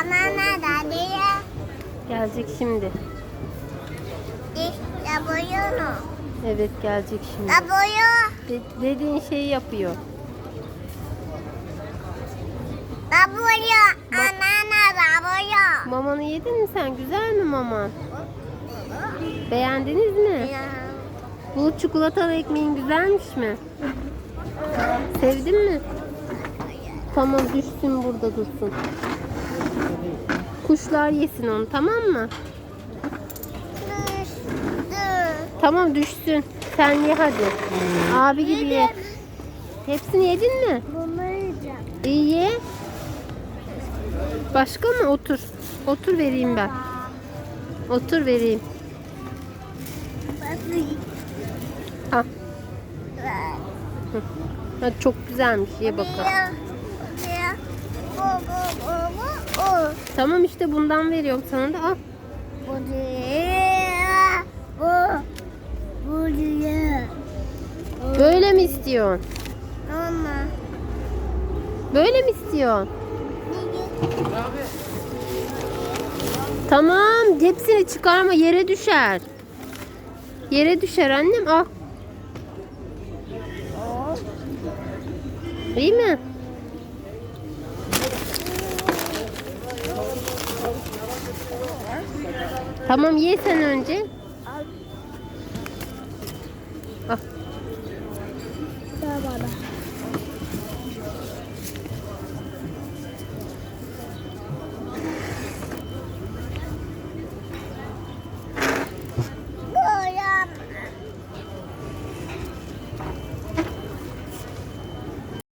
Anana da diye. Gelecek şimdi. İşte boyunu. Evet gelecek şimdi. Da boyu. De- dediğin şeyi yapıyor. Da boyu. Anana da boyu. Mamanı yedin mi sen? Güzel mi maman? Beğendiniz mi? Bu çikolatalı ekmeğin güzelmiş mi? Sevdin mi? Tamam düşsün burada dursun. Kuşlar yesin onu tamam mı? Düştü. Tamam düşsün. Sen ye hadi. Abi gibi ye. Hepsini yedin mi? Bunu yiyeceğim. İyi ye. Başka mı? Otur. Otur vereyim ben. Otur vereyim. Ha, ha çok güzelmiş. Ye bakalım. Bu bu bu bu bu. Tamam işte bundan veriyorum sana da. Al. Bu diye. Bu. Bu diye. Böyle mi istiyorsun? Ama. Böyle mi istiyorsun? Tamam. Hepsini çıkarma. Yere düşer. Yere düşer annem. Al. İyi mi? Tamam ye sen önce. Al. Da bana.